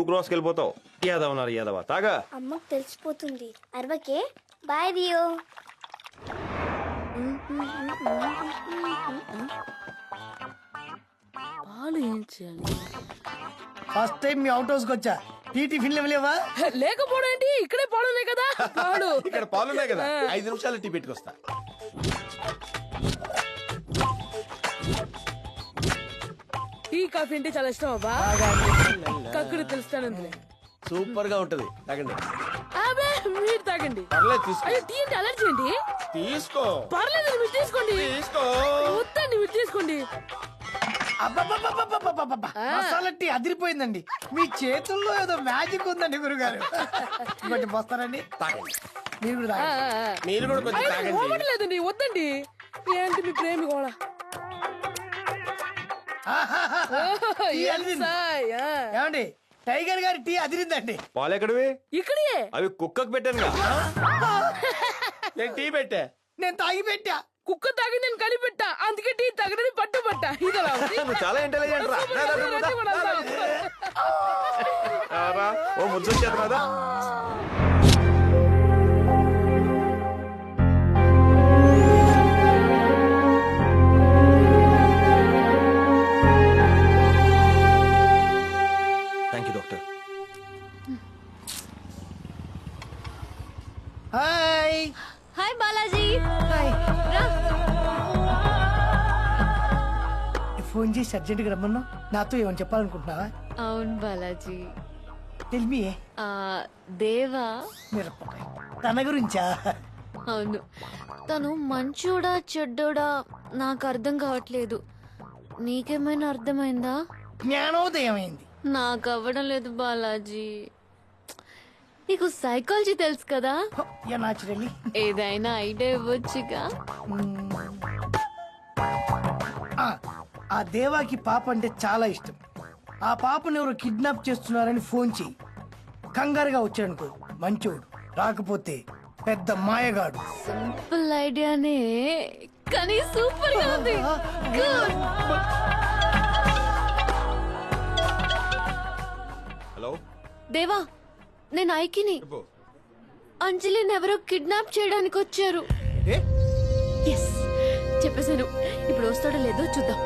నువ్వు క్రాస్కి వెళ్ళిపోతావు. యాదవ ఉన్నారు యాదవ. తాగా. అమ్మకు తెలిసిపోతుంది. అరవకే. బాయ్ దియో పాలు ఏం చేయాలి? ఫస్ట్ టైం మీ అవుట్ హౌస్కి వచ్చా. టీ టిఫిన్ లేవా లేకపోవడం ఏంటి? ఇక్కడే పాడున్నాయి కదా. పాడు ఇక్కడ పాలున్నాయి కదా. ఐదు నిమిషాలు టీ పెట్టుకొస్తా. టీ కాఫీ అంటే చాలా ఇష్టం అబ్బా? కక్కుడు తెలుస్తానందులే. సూపర్గా ఉంటది. తాగండి. అబ్బే మీరు తాగండి. పర్లేదు తీసుకో. అయ్యో టీ అంటే అలర్జీ అండి? తీసుకో. పర్లేదు మీరు తీసుకోండి. తీసుకో. వద్దండి మీరు తీసుకోండి. అబ్బబ్బబ్బబ్బబ్బబ్బబ్బ. మసాలా టీ అదిరిపోయిందండి. మీ చేతుల్లో ఏదో మ్యాజిక్ ఉందండి గురుగారు. ఇంకోటి పోస్తారండి? తాగండి. మీరు కూడా తాగండి. మీరు కూడా కొంచెం అయ్యో, తాగండి. పోవట్లేదండి వద్దండి. ఏంటి మీ ప్రేమి కూడా. ఏమండి? టైగర్ గారి టీ అదిరిందండి. పాలు ఎక్కడివి? ఇక్కడే. అవి కుక్కకు పెట్టాను నేను టీ పెట్టా. నేను తాగి పెట్టా. కుక్క తాగి నేను కలిపెట్టా అందుకే టీ తగడని పట్టుబట్ట. ఇది చాలా ఇంటెలిజెంట్ రా. ఓ ముద్దు చేసి అర్జెంట్గా రమ్మన్నా నాతో ఏమని చెప్పాలనుకుంటున్నావా? అవును బాలాజీ. ఆ దేవా. మిరపకాయ. తన గురించా? అవును. తను మంచోడా చెడ్డోడా నాకు అర్థం కావట్లేదు. నీకేమైనా అర్థమైందా? జ్ఞానోదయం అయింది నాకు అవ్వడం లేదు బాలాజీ. నీకు సైకాలజీ తెలుసు కదా? నాచురల్లీ. ఏదైనా ఐడియా ఇవ్వచ్చుగా? ఆ దేవాకి పాప అంటే చాలా ఇష్టం. ఆ పాపను ఎవరు కిడ్నాప్ చేస్తున్నారని ఫోన్ చెయ్యి కంగారుగా వచ్చాడనుకో మంచోడు రాకపోతే పెద్ద మాయగాడు. సింపుల్ ఐడియానే కానీ సూపర్గా ఉంది Good. హలో? దేవా నేను ఐకిని. అంజలిని ఎవరో కిడ్నాప్ చేయడానికి వచ్చారు. ఎస్ చెప్పేశాను. ఇప్పుడు వస్తాడో లేదో చూద్దాం.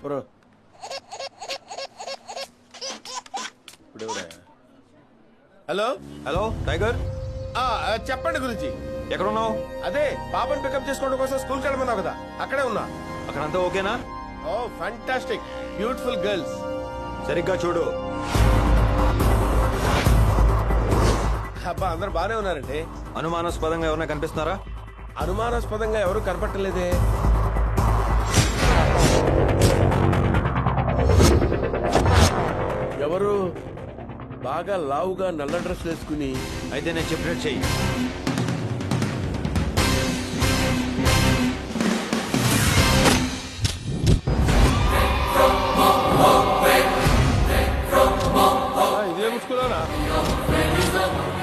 ఇప్పుడు? హలో? Hello tiger? ఆ, ఆ, చెప్పండి గురించి ఎక్కడ ఉన్నావు అదే పాపని పికప్ చేసుకోవడం కోసం స్కూల్కి వెళ్ళమన్నావు కదా అక్కడే ఉన్నా. అక్కడంతా ఓకేనా? ఓ ఫంటాస్టిక్ బ్యూటిఫుల్ గర్ల్స్ సరిగ్గా చూడు. అబ్బా అందరు బానే ఉన్నారండి. అనుమానాస్పదంగా ఎవరైనా కనిపిస్తున్నారా? అనుమానాస్పదంగా ఎవరు కనపట్టలేదే బాగా లావుగా నల్ల డ్రెస్ వేసుకుని అయితే నేను చెప్పినట్టు చెయ్యి. ఇదే ముసుకున్నారా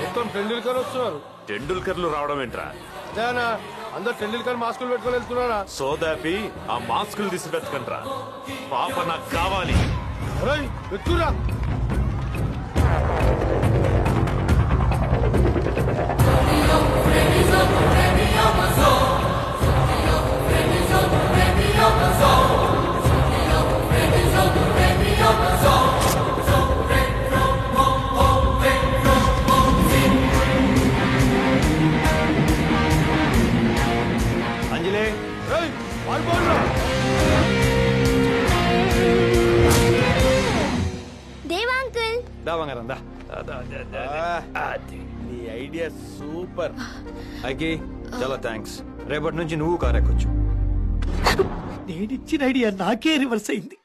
మొత్తం టెండూల్కర్ వస్తున్నారు. టెండూల్కర్లు రావడం ఏంట్రా? అదేనా అందరు టెండూల్కర్ మాస్కులు పెట్టుకొని వెళ్తున్నారా? సోదాపి ఆ మాస్కులు తీసి వెతకండ్రా. పాప నాకు కావాలి. వెతుకురా.「飛び乗れるぞこれ」సూపర్. ఐకి చాలా థ్యాంక్స్ రేపటి నుంచి నువ్వు కారెక్కొచ్చు నేనిచ్చిన ఐడియా నాకే రివర్స్ అయింది.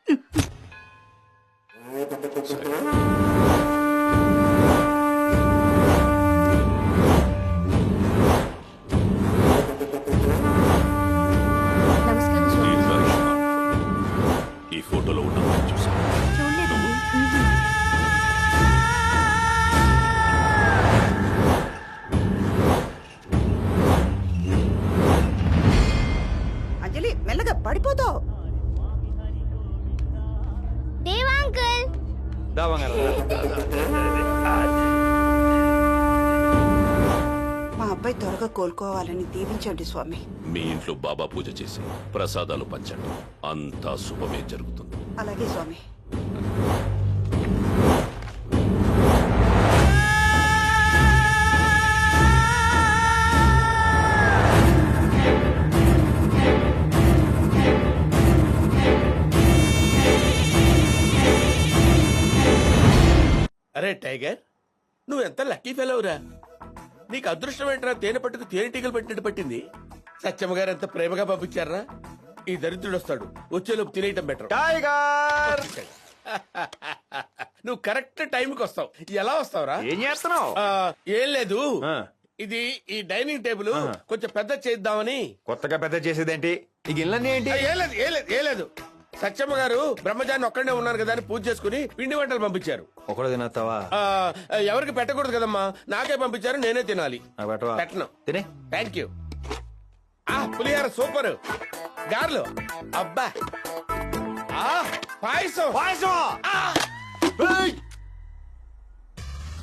అంజలి మెల్లగా పడిపోతావు. మా అబ్బాయి త్వరగా కోలుకోవాలని దీవించండి స్వామి. మీ ఇంట్లో బాబా పూజ చేసి ప్రసాదాలు పంచండి. అంతా శుభమే జరుగుతుంది. అలాగే స్వామి. అరే టైగర్ నువ్వు ఎంత లక్కీ ఫెలవురా? నీకు అదృష్టం ఏంట్రా? తేనె పట్టుకు తేనెటీగలు పెట్టినట్టు పట్టింది. సత్యమ్మ గారు ఎంత ప్రేమగా పంపించారా? ఈ దరిద్రుడు వస్తాడు. వచ్చేలోపు తినేయటం బెటర్ టైగర్! నువ్వు కరెక్ట్ టైంకి వస్తావు. ఎలా వస్తావురా? ఏం చేస్తున్నావు? ఆ, ఏం లేదు. ఇది ఈ డైనింగ్ టేబుల్. కొంచెం పెద్ద చేద్దామని. కొత్తగా పెద్ద చేసేదేంటి? ఈ గిన్నెలన్నీ ఏంటి? ఏం లేదు ఏం లేదు ఏం లేదు. సత్యమ్మ గారు బ్రహ్మచారిని ఒక్కడే ఉన్నారు కదా అని పూజ చేసుకుని పిండి వంటలు పంపించారు. ఒకడు తినస్తావా? ఆ, ఎవరికి పెట్టకూడదు కదమ్మా. నాకే పంపించారు నేనే తినాలి. నాకు పెట్టవా? పెట్టను. తినే. థ్యాంక్ యూ ఆ పులిహార సూపర్. గార్లు. అబ్బా. ఆ పాయసం. పాయసం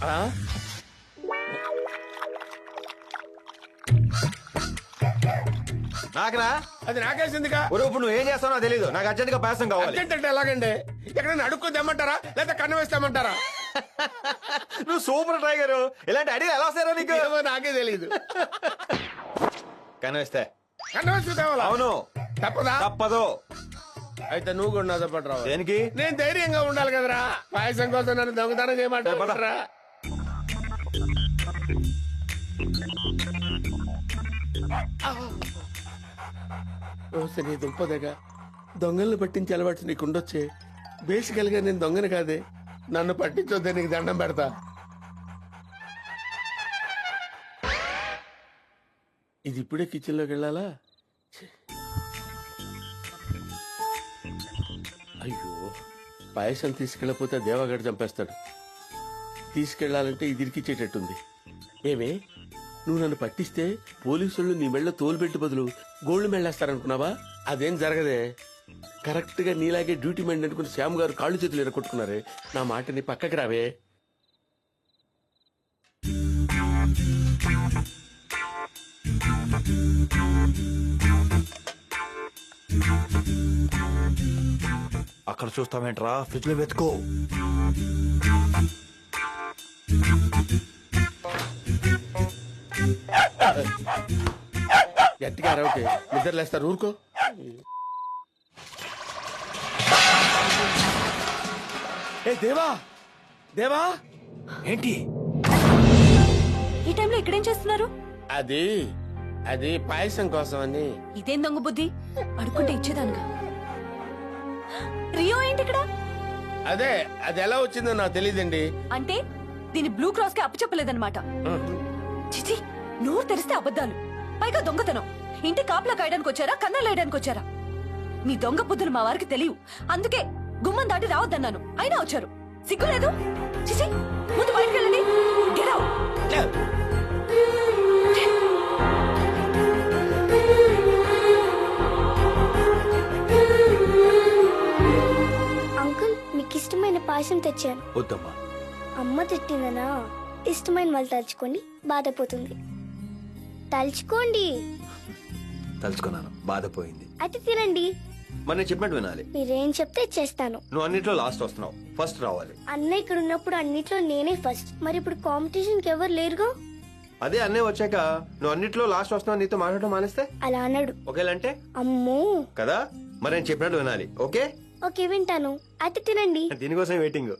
ఆ! నాకురా అది నాకేసిందిగా ఒరే ఇప్పుడు నువ్వు ఏం చేస్తావో తెలీదు. నాకు అర్జెంట్గా పాయసం కావాలి. అర్జెంట్ అంటే ఎలాగండి? ఎక్కడైనా అడుక్కు తెమ్మంటారా? లేదా కన్ను వేస్తామంటారా? నువ్వు సూపర్ టైగర్ ఇలాంటి ఐడియా ఎలా వస్తారో నీకు? ఏమో నాకే తెలియదు కనిపిస్తే కన్ను వేసుకు తేవాలా అవును. తప్పదా? తప్పదు. అయితే నువ్వు కూడా నాతో పాటు రావాలి. దేనికి? నేను ధైర్యంగా ఉండాలి కదరా. పాయసం కోసం నన్ను దొంగతనం చేయమంటారా? నీ దుంపదగా. దొంగల్ని పట్టించి అలవాటు నీకు ఉండొచ్చే బేసికల్ నేను దొంగని కాదే. నన్ను పట్టించొద్దే నీకు దండం పెడతా. ఇది ఇప్పుడే కిచెన్లోకి వెళ్ళాలా? అయ్యో పాయసం తీసుకెళ్ళకపోతే దేవగడ చంపేస్తాడు. తీసుకెళ్ళాలంటే ఇదిరికిచ్చేటట్టుంది. ఏమే నువ్వు నన్ను పట్టిస్తే పోలీసులు నీ మెళ్ళ తోలుబెట్టి బదులు గోల్డ్ మెళ్ళేస్తారనుకున్నావా అదేం జరగదే. కరెక్ట్గా నీలాగే డ్యూటీ మైండ్ అనుకుని శ్యామ్ గారు కాళ్ళు చేతులు ఎరగొట్టుకున్నారే. నా మాటని పక్కకి రావే. అక్కడ చూస్తామేంట్రా ఫ్రిడ్జ్లో వెతుకో. గట్టిగా అరవకే నిద్ర లేస్తారు ఊరుకో. ఏ దేవా! దేవా! ఏంటి? ఈ టైంలో ఇక్కడేం చేస్తున్నారు? అది అది పాయసం కోసం అని. ఇదేం దొంగ బుద్ధి? అడుక్కుంటే ఇచ్చేదానుగా రియో ఏంటి ఇక్కడ? అదే అది ఎలా వచ్చిందో నాకు తెలియదండి. అంటే దీని బ్లూ క్రాస్కి అప్పచెప్పలేదన్నమాట చిచి నోరు తెరిస్తే అబద్ధాలు. పైగా దొంగతనం. ఇంటి కాపలా కాయడానికి వచ్చారా కన్నాలు వేయడానికి వచ్చారా? మీ దొంగ బుద్ధులు మా వారికి తెలియవు. అందుకే గుమ్మం దాటి రావద్దన్నాను. అయినా వచ్చారు. సిగ్గులేదు? చిచి ముందు బయటకు వెళ్ళండి. Out. అంకుల్ మీకు ఇష్టమైన పాయసం తెచ్చాను. వద్దమ్మా. అమ్మ తిట్టిందనా? ఇష్టమైన వాళ్ళు తలుచుకొని బాధపోతుంది తలుచుకోండి. తలుచుకున్నాను. బాధపోయింది. అయితే తినండి. మరి నేను చెప్పినట్టు వినాలి. మీరేం చెప్తే చేస్తాను. నువ్వు అన్నిట్లో లాస్ట్ వస్తున్నావు. ఫస్ట్ రావాలి. అన్న ఇక్కడ ఉన్నప్పుడు అన్నిట్లో నేనే ఫస్ట్ మరి ఇప్పుడు కాంపిటీషన్కి ఎవరు లేరుగా? అదే అన్నీ వచ్చాక నువ్వు అన్నిట్లో లాస్ట్ వస్తున్నావు నీతో మాట్లాడటం మానేస్తే? అలా అన్నాడు. ఒకేలంటే అమ్మో. కదా? మరి నేను చెప్పినట్టు వినాలి. ఓకే? ఓకే వింటాను. అయితే తినండి. దీనికోసం వెయిటింగ్